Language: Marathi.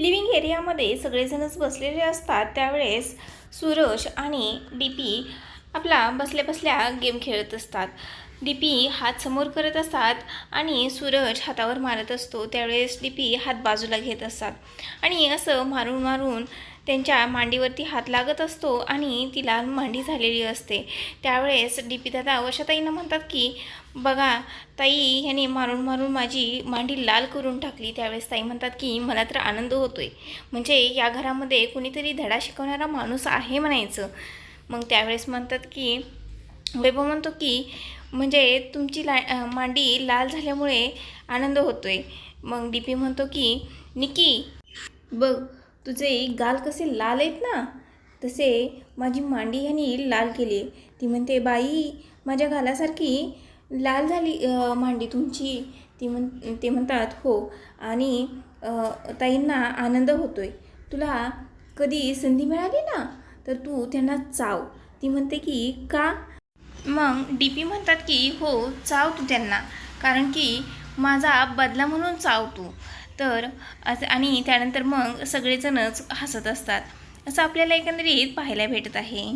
लिव्हिंग एरियामध्ये सगळेजणच बसलेले असतात त्यावेळेस सुरज आणि डी पी आपला बसल्या बसल्या गेम खेळत असतात. डी पी हात समोर करत असतात आणि सूरज हातावर मारत असतो त्यावेळेस डी पी हात बाजूला घेत असतात. आणि असं मारून मारून त्यांच्या मांडीवरती हात लागत असतो आणि ती लाल मांडी झालेली असते. त्यावेळेस डी पी दादा वशाताईंना म्हणतात की बघा ताई ह्याने मारून मारून माझी मांडी लाल करून टाकली. त्यावेळेस ताई म्हणतात की मला तर आनंद होतोय. म्हणजे या घरामध्ये कुणीतरी धडा शिकवणारा माणूस आहे म्हणायचं. मग त्यावेळेस म्हणतात की वैभव म्हणतो की म्हणजे तुमची ला मांडी लाल झाल्यामुळे आनंद होतोय. मग डी पी म्हणतो की निकी बघ तुझे गाल कसे लाल आहेत ना तसे माझी मांडी ह्यानी लाल केली. ती म्हणते बाई माझ्या गालासारखी लाल झाली मांडी तुमची. ती म्हण ते म्हणतात हो. आणि ताईंना आनंद होतो आहे तुला कधी संधी मिळाली ना तर तू त्यांना चाव. ती म्हणते की का? मग डी पी म्हणतात की हो चाव तू त्यांना. कारण की माझा बदला म्हणून चाव तू. तर असं आणि त्यानंतर मग सगळेजणच हसत असतात. असं आपल्याला एकंदरीत पाहायला भेटत आहे.